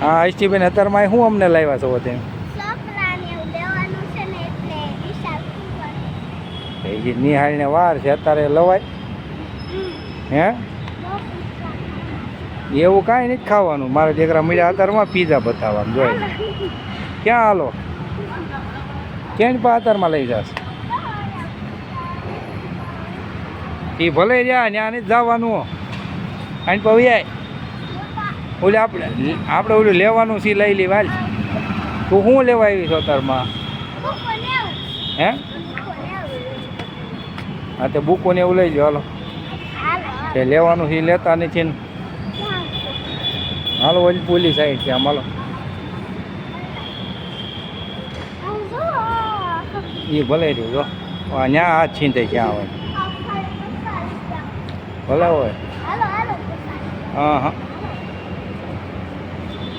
હા આઈસ્ટીબેન અત્યારમાં શું અમને લાવ્યા છો તે નિહાળને વાર છે અત્યારે લવાય. હે? એવું કાંઈ નથી ખાવાનું. મારા દીકરા મળ્યા અત્યારમાં પીઝા બતાવવાનું જોઈએ ક્યાં હાલો? ક્યાં પા અત્યારમાં લઈ જશે? એ ભલે રહ્યા ત્યાં નથી જવાનું. અને પછી ઓલે આપણે આપણે ઓલું લેવાનું છે લઈ લેવા હાલ. તું શું લેવા આવી છો અત્યારમાં હે? હા તે બુકો ને એવું લઈ જાઓ હાલો. તે લેવાનું છે લેતા નથી ને. હાલો ઓલી પોલીસ સાઈડ છે આમ હાલો. એ ભલે રહ્યું જો. ત્યાં હાથ છીંતે ક્યાં હોય. ભલે હોય. હા હા.